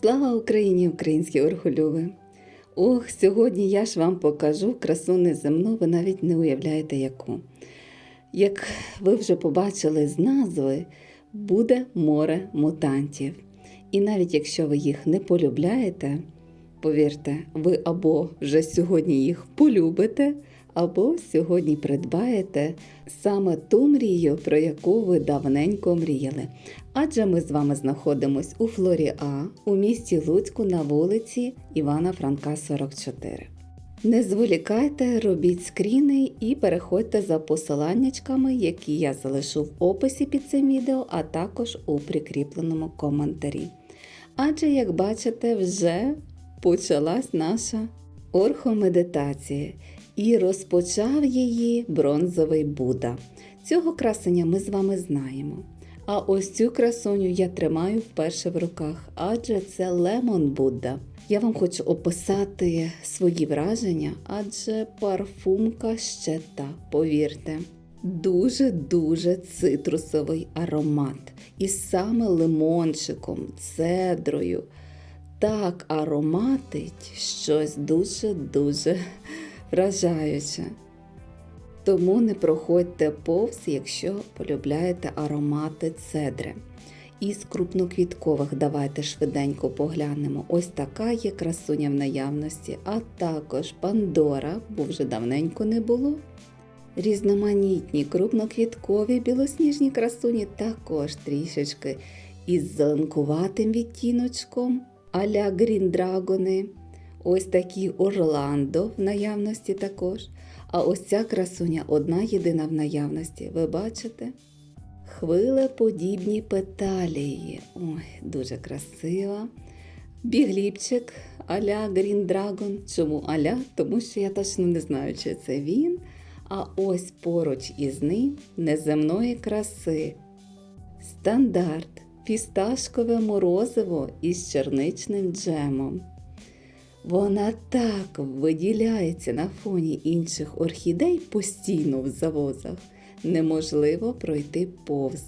Слава Україні, українські орхолюви! Ох, сьогодні я ж вам покажу красу неземну, ви навіть не уявляєте яку. Як ви вже побачили з назви, буде море мутантів. І навіть якщо ви їх не полюбляєте, повірте, ви або вже сьогодні їх полюбите, або сьогодні придбаєте саме ту мрію, про яку ви давненько мріяли. Адже ми з вами знаходимось у Флорі А у місті Луцьку на вулиці Івана Франка, 44. Не зволікайте, робіть скріни і переходьте за посиланнячками, які я залишу в описі під цим відео, а також у прикріпленому коментарі. Адже, як бачите, вже почалась наша орхомедитація і розпочав її бронзовий Будда. Цього красення ми з вами знаємо. А ось цю красуню я тримаю вперше в руках, адже це лемон Будда. Я вам хочу описати свої враження, адже парфумка ще та, повірте. Дуже-дуже цитрусовий аромат. І саме лимончиком, цедрою. Так ароматить щось дуже-дуже вражаюче. Тому не проходьте повз, якщо полюбляєте аромати цедри. Із крупноквіткових давайте швиденько поглянемо. Ось така є красуня в наявності, а також Пандора, бо вже давненько не було. Різноманітні крупноквіткові білосніжні красуні також трішечки із зеленкуватим відтіночком а-ля гріндрагони. Ось такі Орландо в наявності також. А ось ця красуня одна єдина в наявності. Ви бачите? Хвилеподібні петалії. Ой, дуже красива. Бігліпчик а-ля Dragon. Чому аля? Тому що я точно не знаю, чи це він. А ось поруч із ним неземної краси. Стандарт фісташкове морозиво із черничним джемом. Вона так виділяється на фоні інших орхідей постійно в завозах. Неможливо пройти повз.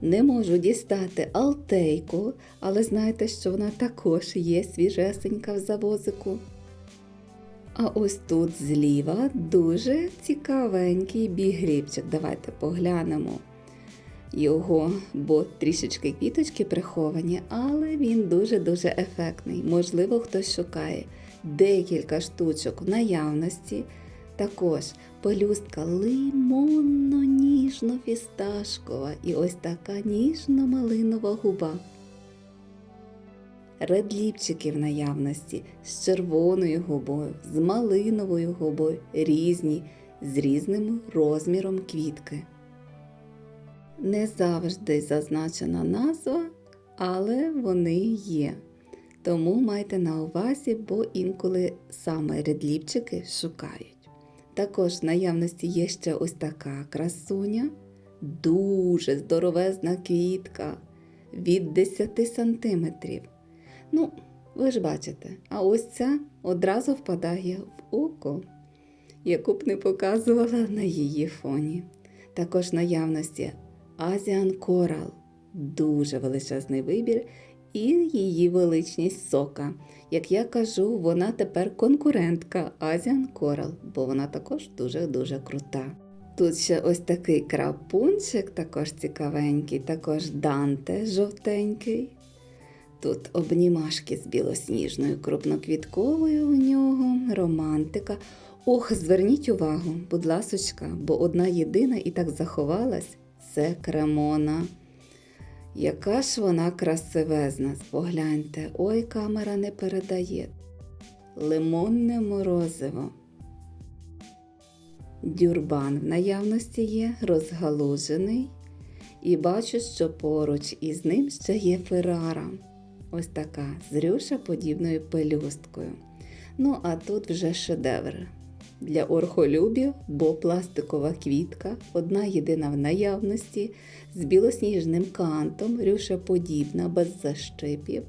Не можу дістати алтейку, але знаєте, що вона також є свіжесенька в завозику. А ось тут зліва дуже цікавенький бігрібчик. Давайте поглянемо його, бо трішечки квіточки приховані, але він дуже-дуже ефектний. Можливо, хтось шукає декілька штучок в наявності. Також пелюстка лимонно-ніжно-фісташкова і ось така ніжно-малинова губа. Редліпчики в наявності з червоною губою, з малиновою губою, різні, з різним розміром квітки. Не завжди зазначена назва, але вони є. Тому майте на увазі, бо інколи саме редліпчики шукають. Також в наявності є ще ось така красуня, дуже здоровезна квітка від 10 сантиметрів. Ну, ви ж бачите, а ось ця одразу впадає в око, яку б не показувала на її фоні. Також наявності Азіан Корал дуже величезний вибір, і її величність сока. Як я кажу, вона тепер конкурентка Азіан Корал, бо вона також дуже-дуже крута. Тут ще ось такий крапунчик, також цікавенький, також Данте жовтенький. Тут обнімашки з білосніжною крупноквітковою у нього, романтика. Ох, зверніть увагу, будь ласочка, бо одна єдина і так заховалась це кремона. Яка ж вона красивезна, погляньте, ой, камера не передає. Лимонне морозиво. Дюрбан в наявності є, розгалужений. І бачу, що поруч із ним ще є феррара. Ось така з рюша подібною пелюсткою. Ну, а тут вже шедевр. Для орхолюбів, бо пластикова квітка, одна єдина в наявності, з білосніжним кантом, рюшеподібна, без защипів,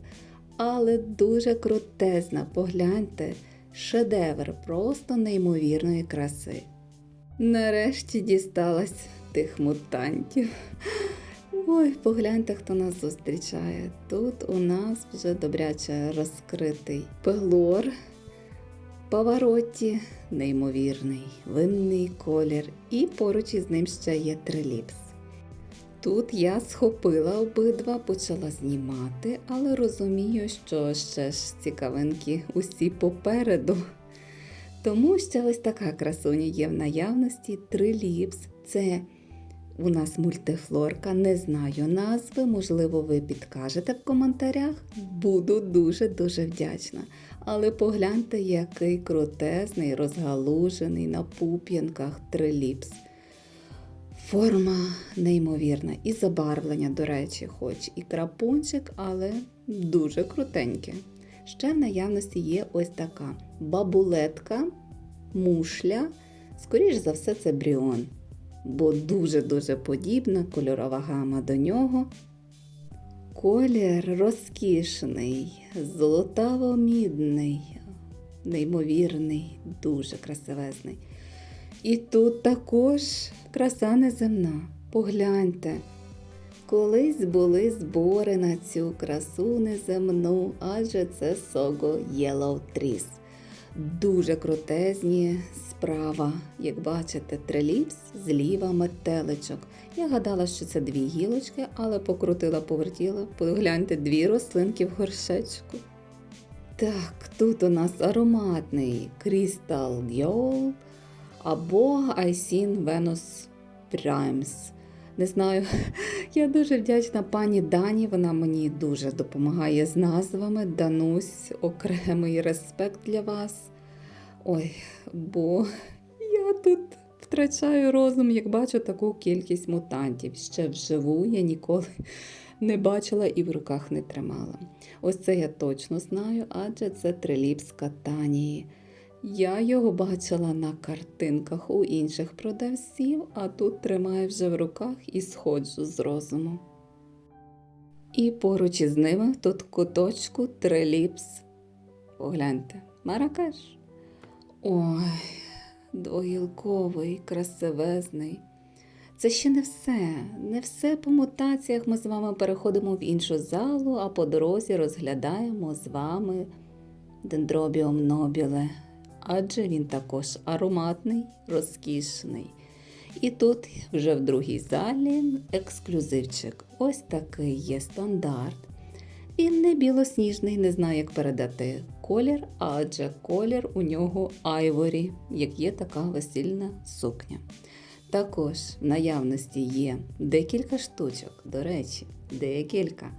але дуже крутезна, погляньте, шедевр просто неймовірної краси. Нарешті дісталась тих мутантів. Ой, погляньте, хто нас зустрічає. Тут у нас вже добряче розкритий пелор, поворотті, неймовірний, винний колір, і поруч із ним ще є триліпс. Тут я схопила обидва, почала знімати, але розумію, що ще ж цікавинки усі попереду. Тому ще ось така красуня є в наявності триліпс. Це у нас мультифлорка, не знаю назви, можливо, ви підкажете в коментарях. Буду дуже-дуже вдячна. Але погляньте, який крутезний, розгалужений на пуп'янках триліпс. Форма неймовірна. І забарвлення, до речі, хоч і крапунчик, але дуже крутеньке. Ще в наявності є ось така бабулетка, мушля. Скоріш за все, це бріон, бо дуже-дуже подібна кольорова гама до нього. Колір розкішний, золотаво-мідний, неймовірний, дуже красивезний. І тут також краса неземна. Погляньте. Колись були збори на цю красу неземну, адже це Сого Yellow Trees. Дуже крутезні справа. Як бачите, триліпс, зліва метеличок. Я гадала, що це дві гілочки, але покрутила, повертіла. Погляньте, дві рослинки в горшечку. Так, тут у нас ароматний Crystal Diol або Айсін Venus Primes. Не знаю, я дуже вдячна пані Дані. Вона мені дуже допомагає з назвами. Данусь, окремий респект для вас. Ой, бо я тут втрачаю розум, як бачу таку кількість мутантів. Ще вживу я ніколи не бачила і в руках не тримала. Ось це я точно знаю, адже це триліпс катанії. Я його бачила на картинках у інших продавців, а тут тримаю вже в руках і сходжу з розуму. І поруч із ними тут куточку триліпс. Погляньте, маракеш. Ой, двогілковий, красивезний. Це ще не все. Не все по мутаціях ми з вами переходимо в іншу залу, а по дорозі розглядаємо з вами дендробіум нобіле адже він також ароматний, розкішний. І тут вже в другій залі ексклюзивчик. Ось такий є стандарт. Він не білосніжний, не знаю, як передати колір, адже колір у нього айворі, як є така весільна сукня. Також в наявності є декілька штучок, до речі, декілька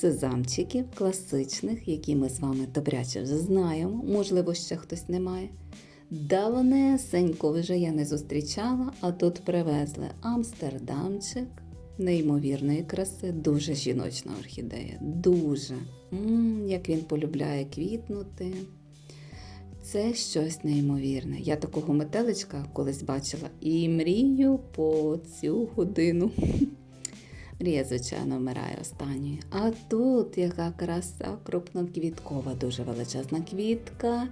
сезамчиків класичних, які ми з вами добряче вже знаємо, можливо, ще хтось не має. Давнесенько вже я не зустрічала, а тут привезли Амстердамчик неймовірної краси, дуже жіночна орхідея. Дуже. М-м, як він полюбляє квітнути. Це щось неймовірне. Я такого метеличка колись бачила і мрію по цю годину. Мрія, звичайно, вмирає останньою. А тут яка краса, крупноквіткова, дуже величезна квітка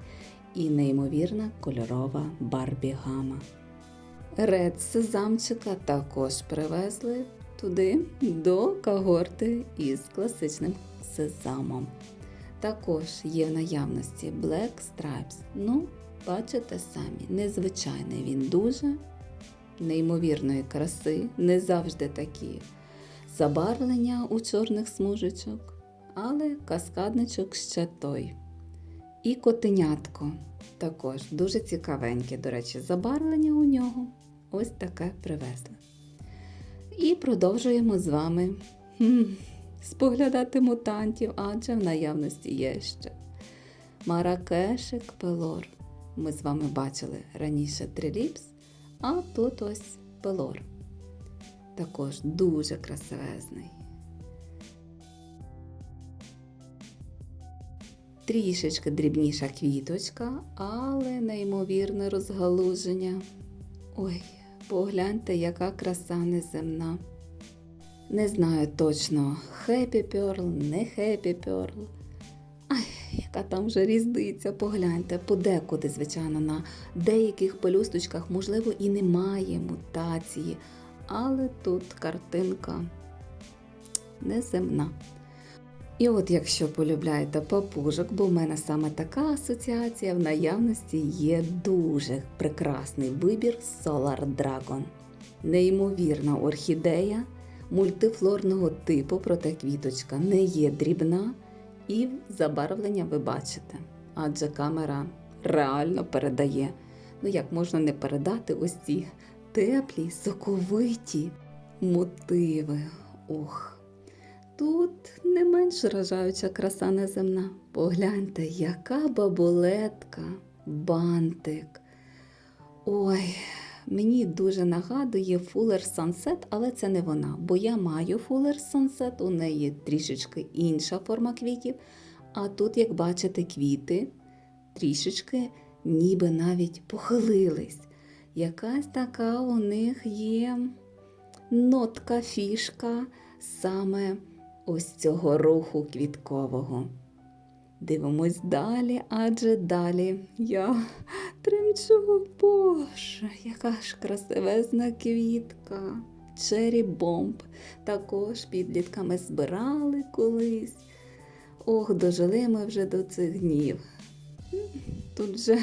і неймовірна кольорова барбі гама. Ред сезамчика також привезли туди до когорти із класичним сезамом. Також є в наявності Black Stripes. Ну, бачите самі, незвичайний він дуже неймовірної краси, не завжди такі забарвлення у чорних смужечок, але каскадничок ще той. І котенятко також дуже цікавеньке, до речі, забарвлення у нього ось таке привезли. І продовжуємо з вами споглядати мутантів, адже в наявності є ще Маракешик Пелор. Ми з вами бачили раніше триліпс, а тут ось пелор також дуже красивезний. Трішечки дрібніша квіточка, але неймовірне розгалуження. Ой, погляньте, яка краса неземна. Не знаю точно, Happy Pearl, не Happy Pearl. Ай, яка там вже різниця, погляньте, подекуди, звичайно, на деяких пелюсточках, можливо, і немає мутації, але тут картинка неземна. І от якщо полюбляєте папужок, бо в мене саме така асоціація, в наявності є дуже прекрасний вибір Solar Dragon. Неймовірна орхідея мультифлорного типу, проте квіточка не є дрібна, і забарвлення ви бачите, адже камера реально передає. Ну як можна не передати ось ці теплі, соковиті мотиви. Ох. Тут не менш вражаюча краса неземна. Погляньте, яка бабулетка, бантик. Ой, мені дуже нагадує Fuller Sunset, але це не вона, бо я маю Fuller Sunset, у неї трішечки інша форма квітів. А тут, як бачите, квіти трішечки ніби навіть похилились. Якась така у них є нотка, фішка саме ось цього руху квіткового. Дивимось далі, адже далі я тремчу, боже, яка ж красивезна квітка. Чері бомб. Також підлітками збирали колись. Ох, дожили ми вже до цих днів. Тут вже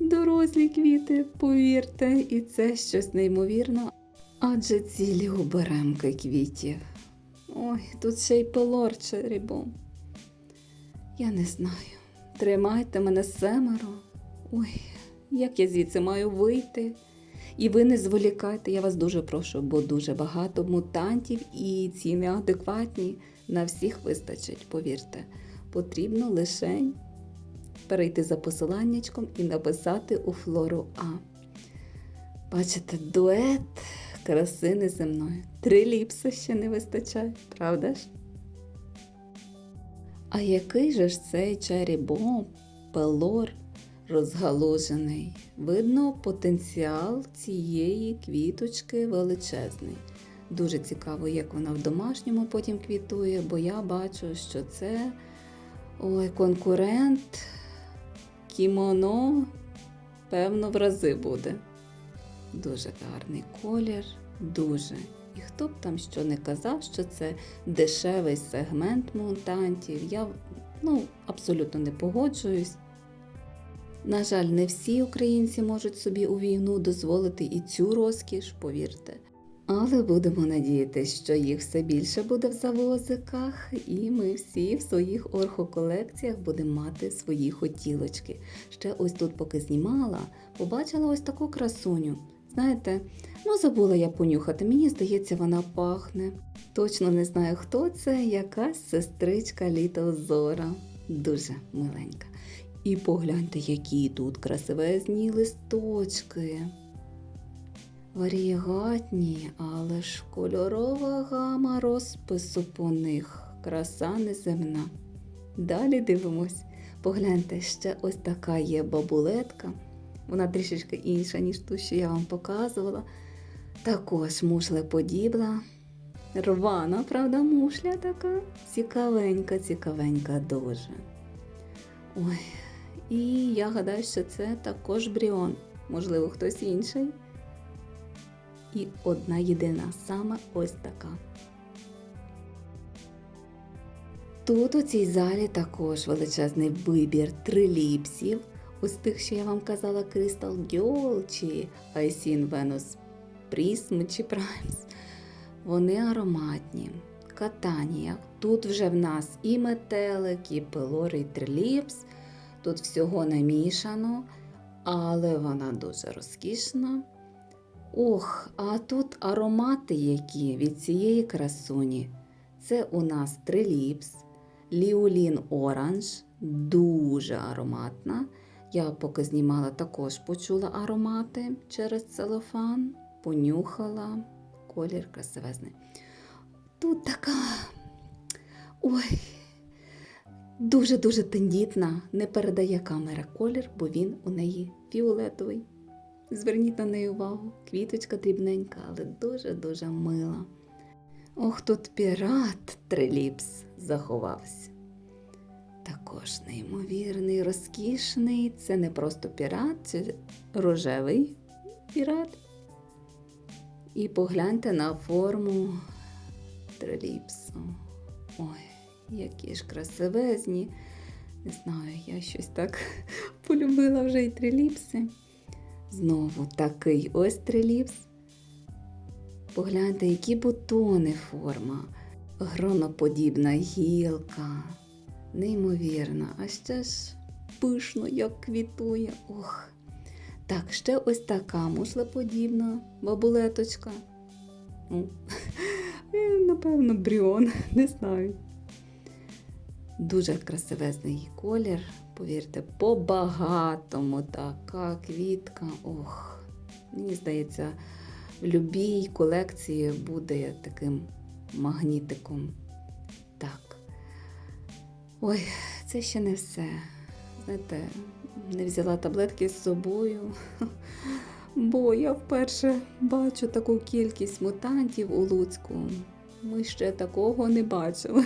дорослі квіти, повірте, і це щось неймовірно. Адже цілі оберемки квітів. Ой, тут ще й пелор черебом. Я не знаю. Тримайте мене семеро. Ой, як я звідси маю вийти. І ви не зволікайте, я вас дуже прошу, бо дуже багато мутантів і ціни адекватні. На всіх вистачить, повірте. Потрібно лише перейти за посиланнячком і написати у флору А. Бачите, дует краси неземної. Три ліпси ще не вистачає, правда ж? А який же ж цей черібом, пелор розгалужений? Видно, потенціал цієї квіточки величезний. Дуже цікаво, як вона в домашньому потім квітує, бо я бачу, що це ой, конкурент кімоно, певно, в рази буде. Дуже гарний колір, дуже. І хто б там що не казав, що це дешевий сегмент мутантів, я ну, абсолютно не погоджуюсь. На жаль, не всі українці можуть собі у війну дозволити і цю розкіш, повірте. Але будемо надіятися, що їх все більше буде в завозиках, і ми всі в своїх орхоколекціях будемо мати свої хотілочки. Ще ось тут, поки знімала, побачила ось таку красуню. Знаєте, ну забула я понюхати, мені здається, вона пахне. Точно не знаю, хто це, якась сестричка Літл Зора. Дуже миленька. І погляньте, які тут красивезні листочки. Варієгатні, але ж кольорова гама розпису по них. Краса неземна. Далі дивимось. Погляньте, ще ось така є бабулетка. Вона трішечки інша, ніж ту, що я вам показувала. Також мушлеподібна. Рвана, правда, мушля така. Цікавенька, цікавенька дуже. Ой, і я гадаю, що це також бріон. Можливо, хтось інший. І одна єдина, саме ось така. Тут у цій залі також величезний вибір триліпсів. Ось тих, що я вам казала, Crystal Girl чи Айсін Venus Prism чи Primes. Вони ароматні. Катанія. Тут вже в нас і метелик, і пелор, і триліпс. Тут всього намішано, але вона дуже розкішна. Ох, а тут аромати які від цієї красуні. Це у нас триліпс, ліолін оранж, дуже ароматна. Я поки знімала, також почула аромати через целофан, понюхала, колір красивезний. Тут така. Ой, дуже-дуже тендітна, не передає камера колір, бо він у неї фіолетовий. Зверніть на неї увагу, квіточка дрібненька, але дуже-дуже мила. Ох, тут пірат Триліпс заховався. Також неймовірний, розкішний. Це не просто пірат, це рожевий пірат. І погляньте на форму триліпсу. Ой, які ж красивезні. Не знаю, я щось так полюбила вже і триліпси. Знову такий ось триліпс. Погляньте, які бутони форма, гроноподібна гілка. Неймовірно, а ще ж пишно, як квітує. Ох. Так, ще ось така мушлеподібна бабулеточка. Ну, е, напевно, бріон, не знаю. Дуже красивезний колір, повірте, по-багатому така квітка. Ох, мені здається, в будь-якій колекції буде таким магнітиком. Так. Ой, це ще не все. Знаєте, не взяла таблетки з собою, бо я вперше бачу таку кількість мутантів у Луцьку. Ми ще такого не бачили.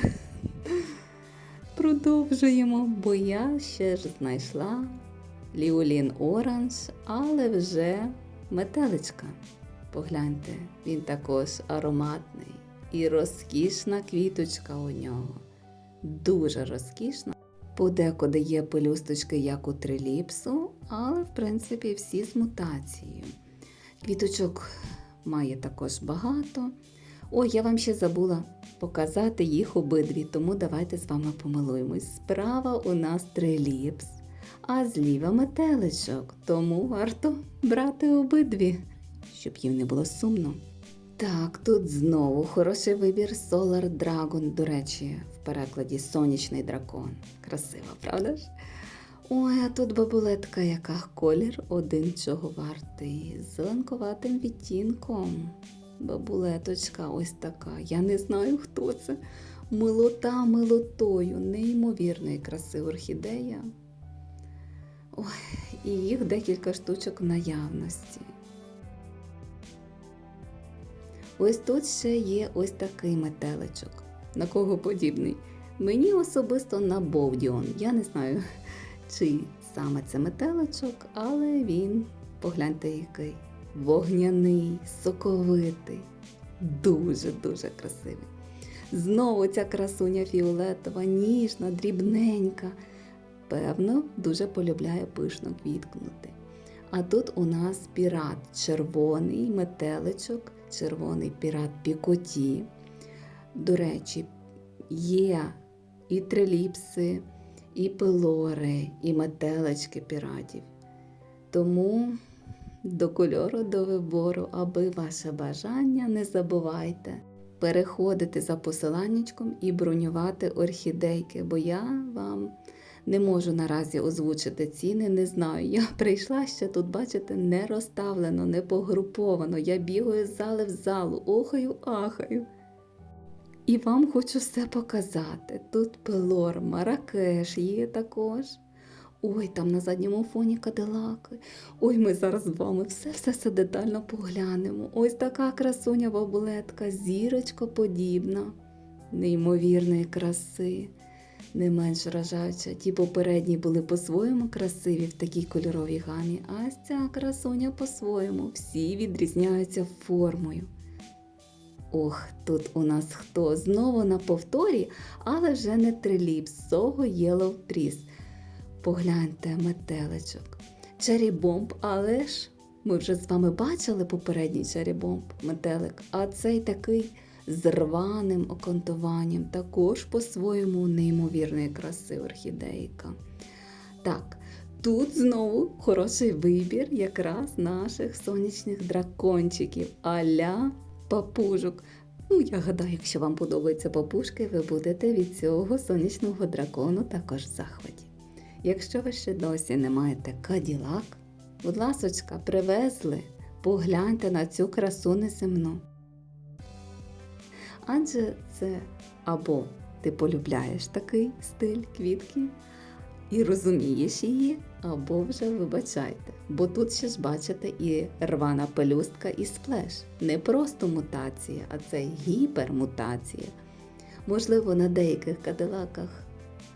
Продовжуємо, бо я ще ж знайшла Ліолін Оранж, але вже метеличка. Погляньте, він також ароматний і розкішна квіточка у нього. Дуже розкішна. Подекуди є пелюсточки, як у триліпсу, але в принципі всі з мутацією. Квіточок має також багато. Ой, я вам ще забула показати їх обидві, тому давайте з вами помилуємось. Справа у нас триліпс, а зліва метеличок, тому варто брати обидві, щоб їм не було сумно. Так, тут знову хороший вибір Solar Dragon, до речі, в перекладі сонячний дракон. Красиво, правда ж? Ой, а тут бабулетка, яка колір один чого вартий, з зеленкуватим відтінком. Бабулеточка ось така. Я не знаю, хто це. Милота милотою, неймовірної краси орхідея. Ой, і їх декілька штучок в наявності. Ось тут ще є ось такий метеличок. На кого подібний? Мені особисто на Бовдіон. Я не знаю, чий саме це метеличок, але він, погляньте, який вогняний, соковитий, дуже-дуже красивий. Знову ця красуня фіолетова, ніжна, дрібненька. Певно, дуже полюбляє пишно квіткнути. А тут у нас пірат червоний метеличок, червоний пірат пікоті. До речі, є і триліпси, і пилори, і метелички піратів. Тому до кольору, до вибору, аби ваше бажання не забувайте переходити за посиланнячком і бронювати орхідейки, бо я вам не можу наразі озвучити ціни, не знаю. Я прийшла ще тут, бачите, не розставлено, не погруповано. Я бігаю з зали в залу, охаю, ахаю. І вам хочу все показати. Тут пелор, маракеш є також. Ой, там на задньому фоні кадилаки. Ой, ми зараз з вами все-все-все детально поглянемо. Ось така красуня бабулетка, зірочка подібна, неймовірної краси, не менш вражаюча. Ті попередні були по-своєму красиві в такій кольоровій гамі, а ця красуня по-своєму. Всі відрізняються формою. Ох, тут у нас хто? Знову на повторі, але вже не триліпс, Сого Yellow Trees. Погляньте, метеличок. Черрі-бомб, але ж ми вже з вами бачили попередній черрі-бомб, метелик, а цей такий з рваним окантуванням, також по-своєму неймовірної краси орхідейка. Так, тут знову хороший вибір якраз наших сонячних дракончиків, аля папужок. Ну, я гадаю, якщо вам подобаються папушки, ви будете від цього сонячного дракону також в захваті. Якщо ви ще досі не маєте каділак, будь ласочка, привезли, погляньте на цю красу неземну. Адже це або ти полюбляєш такий стиль квітки і розумієш її, або вже вибачайте. Бо тут ще ж бачите і рвана пелюстка і сплеш. Не просто мутація, а це гіпермутація. Можливо, на деяких кадилаках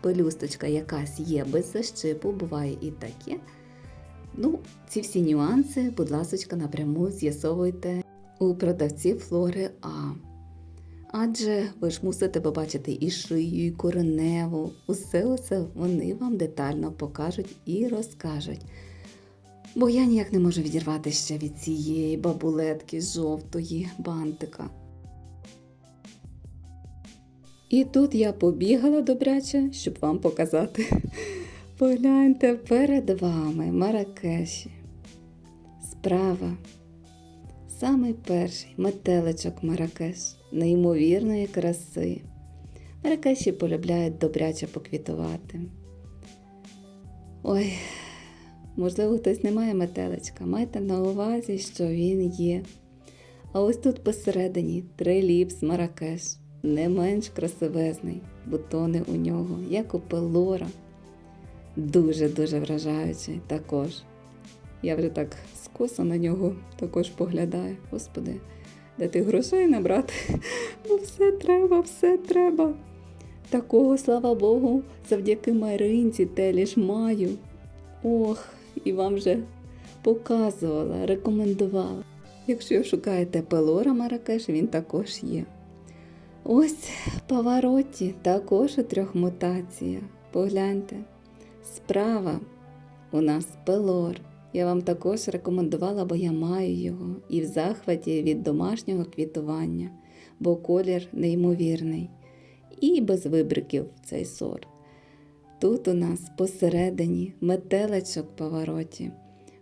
пелюсточка якась є без защипу, буває і таке. Ну, ці всі нюанси, будь ласочка, напряму з'ясовуйте у продавців флори А. Адже ви ж мусите побачити і шию, і кореневу. Усе усе вони вам детально покажуть і розкажуть. Бо я ніяк не можу відірвати ще від цієї бабулетки жовтої бантика. І тут я побігала добряче, щоб вам показати. Погляньте перед вами Маракеші. Справа. Самий перший метеличок Маракеш неймовірної краси. Маракеші полюбляють добряче поквітувати. Ой, можливо, хтось не має метеличка. Майте на увазі, що він є. А ось тут посередині триліпс Маракеш, не менш красивезний, бутони у нього, як у пелора. Дуже-дуже вражаючий також. Я вже так скоса на нього також поглядаю. Господи, де ти грошей набрати? Бо все треба, все треба. Такого, слава Богу, завдяки Маринці ж маю. Ох, і вам вже показувала, рекомендувала. Якщо шукаєте пелора Маракеш, він також є. Ось Павароті також у трьох мутаціях. Погляньте. Справа у нас пелор. Я вам також рекомендувала, бо я маю його і в захваті від домашнього квітування, бо колір неймовірний. І без вибриків цей сорт. Тут у нас посередині метелечок повороті.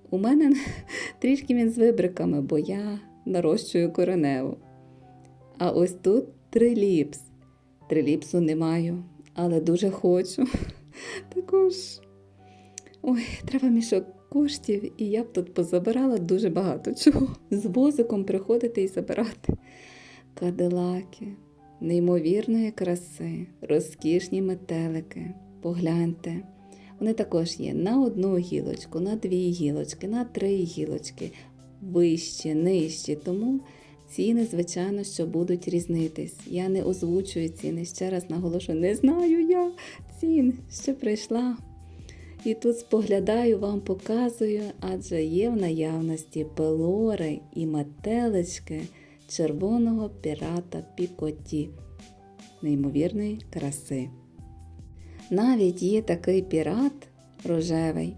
У мене трішки він з вибриками, бо я нарощую кореневу. А ось тут триліпс. Триліпсу не маю, але дуже хочу. Також ой, треба мішок коштів, і я б тут позабирала дуже багато чого. З возиком приходити і забирати. Кадилаки, неймовірної краси, розкішні метелики. Погляньте. Вони також є на одну гілочку, на дві гілочки, на три гілочки, вищі, нижчі. Тому ціни, звичайно, що будуть різнитись. Я не озвучую ціни. Ще раз наголошую, не знаю я цін, ще прийшла. І тут споглядаю, вам показую, адже є в наявності пелори і метелички червоного пірата Пікоті, неймовірної краси. Навіть є такий пірат рожевий,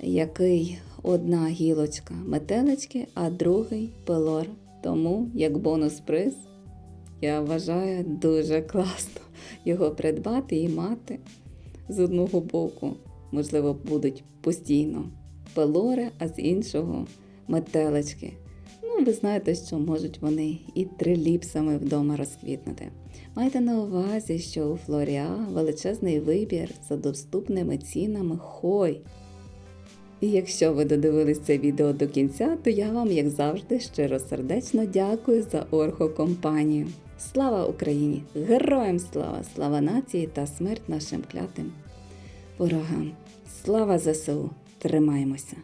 який одна гілочка метелички, а другий пелор. Тому, як бонус-приз, я вважаю дуже класно його придбати і мати з одного боку. Можливо, будуть постійно пелори, а з іншого метелички. Ну, ви знаєте, що можуть вони і триліпсами вдома розквітнути. Майте на увазі, що у Флоріа величезний вибір за доступними цінами хой. І якщо ви додивились це відео до кінця, то я вам, як завжди, щиро сердечно дякую за оргокомпанію. Слава Україні! Героям слава! Слава нації та смерть нашим клятим ворогам! Слава ЗСУ! Тримаємося!